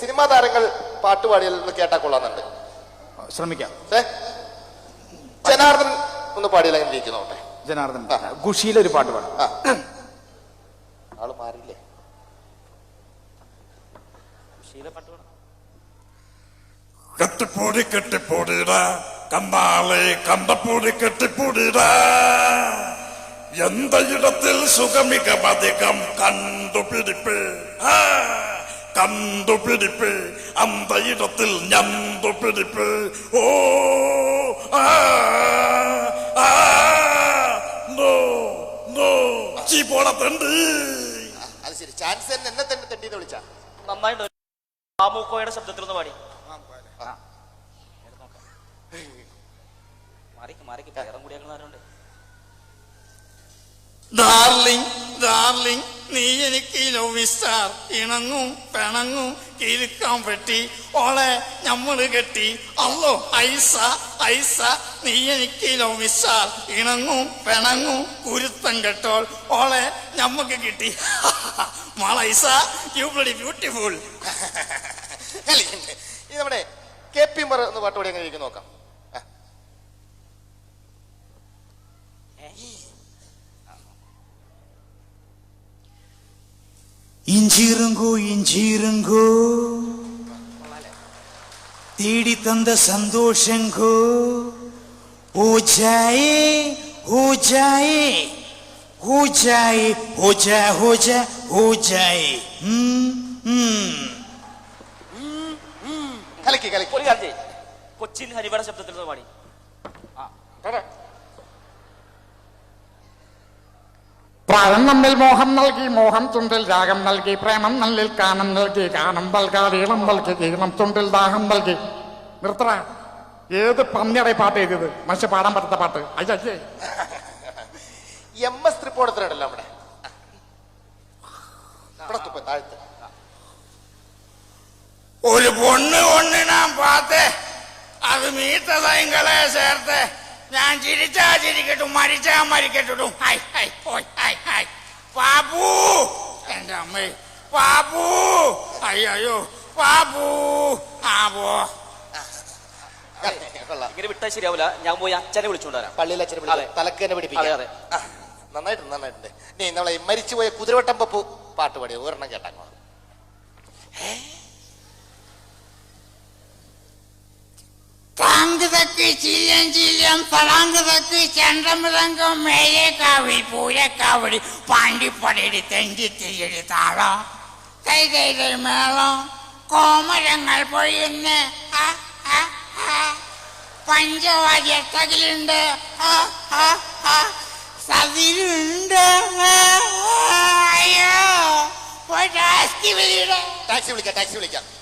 Cinema താരങ്ങൾ പാട്ടുപാടിയിൽ നിന്ന് കേട്ടാ കൊള്ളാന്നുണ്ട് ശ്രമിക്കാം. ജനാർദ്ദൻ ഒന്ന് പാടിയില്ല എനിക്ക് നോട്ടെ ജനാർദ്ദൻ. ഖുഷിയിലെ ഒരു പാട്ട് പാടാം. ആൾ മാറിയില്ലേ? ഖുഷിയിലെ പാട്ട് പാടാം. കെട്ടിപ്പൂടി കെട്ടിപ്പൂടിടാ. കന്നാളെ കണ്ടപ്പൂടി കെട്ടിപ്പൂടിടാ. എന്തയിടത്തിൽ സുഖമികമധികം കണ്ടുപിടിപ്പ്. ആ. കണ്ടുപിടിപ്പ് അന്തയിടത്തിൽ ഞണ്ടുപിടിപ്പ് ഓ പോണത്തുണ്ട് മാമൂക്കോയുടെ ശബ്ദത്തിൽ ഒന്ന് പാടി മാറിക്ക് മാറിക്ക് കൂടി ഡാർലിംഗ് ഡാർലിംഗ് നീ എനിക്ക് ലോവിസ്റ്റാർ ഇണങ്ങും പിണങ്ങും കിരുക്കാൻ പറ്റി. ഓളെ ഞമ്മൾ കെട്ടി. അല്ലോ ഐസ ഐസ നീ എനിക്ക് ലോവിസ്റ്റാർ ഇണങ്ങും പിണങ്ങും കുരുത്തം കെട്ടോൾ. ഓളെ ഞമ്മക്ക് കിട്ടി. മാളൈസ യു ബ്ലഡി ബ്യൂട്ടിഫുൾ ഇത് നമ്മുടെ കെ പി മറ എന്ന് പാട്ടോടെ പാടി അങ്ങനെ നോക്കാം. இஞ்சிருங்கோ இஞ்சிருங்கோ தேடி தந்த சந்தோஷங்கோ ஓ ஜாயே ஓ ஜாயே ஓ ஜாயே ஓ ஜா ஓ ஜா ஓ ஜாயே ம் ம் കലക്കി കലക്കി ഒരു കാര്യം ചെയ്യ്. കൊച്ചിൻ ഹരിവട ശബ്ദത്തിലൊന്ന് പാടി പ്രായം നമ്മിൽ മോഹം നൽകി മോഹം തുണ്ടിൽ രാഗം നൽകി പ്രേമം നല്ലിൽ കാനം നൽകി കാനം നൽകാതെ ഈളം നൽകി ഈളം തുണ്ടിൽ ദാഹം നൽകി. നിർത്തറ ഏത് പന്നിയുടെ പാട്ട് എഴുതിയത്? മനുഷ്യ പാടാൻ പറ്റാത്ത പാട്ട്. അയ്യേ എം എസ് തൃപ്പോടത്തിലുണ്ടല്ലോ അവിടെ. താഴത്ത്. ഒരു പൊണ്ണ് ഒന്ന് ഞാൻ പാത്തേ. അത് മീറ്റതായും കളയെ ചേർത്ത്. ഞാൻ ചിരിച്ചാ ചിരിക്കട്ടും മരിച്ചാ മരിക്കട്ടും. ഹൈ ഹൈ ഓയ് ഹൈ ഹൈ. പാപ്പു എന്റെ അമ്മേ പാപ്പു അയ്യോ പാപ്പു ആ പോ. ഇങ്ങനെ വിട്ടാൽ ശരിയാവില്ല ഞാൻ പോയി അച്ഛനെ വിളിച്ചുകൊണ്ടുവരാം പള്ളിയിൽ അച്ഛനെ അതെ. തലക്ക് തന്നെ പിടിപ്പിക്കാം. അതെ, അതെ. നന്നായിട്ടുണ്ട് നന്നായിട്ടുണ്ട്. നീ നമ്മളെ മരിച്ചു മരിച്ചുപോയ കുതിരവട്ടം പപ്പു പാട്ട് പാടി ഒരെണ്ണം കേട്ടാ. താങ്കുതക്ക് ചില്യം ചില്യം പളാങ്കുതക്ക് ചണ്ടമൃതങ്കം മേലേക്കാവിൽ പൂരക്കാവടി പാണ്ടിപ്പടയുടെ തെണ്ടിത്തിരി താളം. കൈകൈകൾ മേളം. കോമരങ്ങൾ പൊഴിയുന്ന. പഞ്ചവാദ്യ തകിലുണ്ട്. സതിരുണ്ട് അയ്യോ. ടാസ്കി വിളിയുടെ. ടാക്സി വിളിക്കാം ടാക്സി വിളിക്കാം.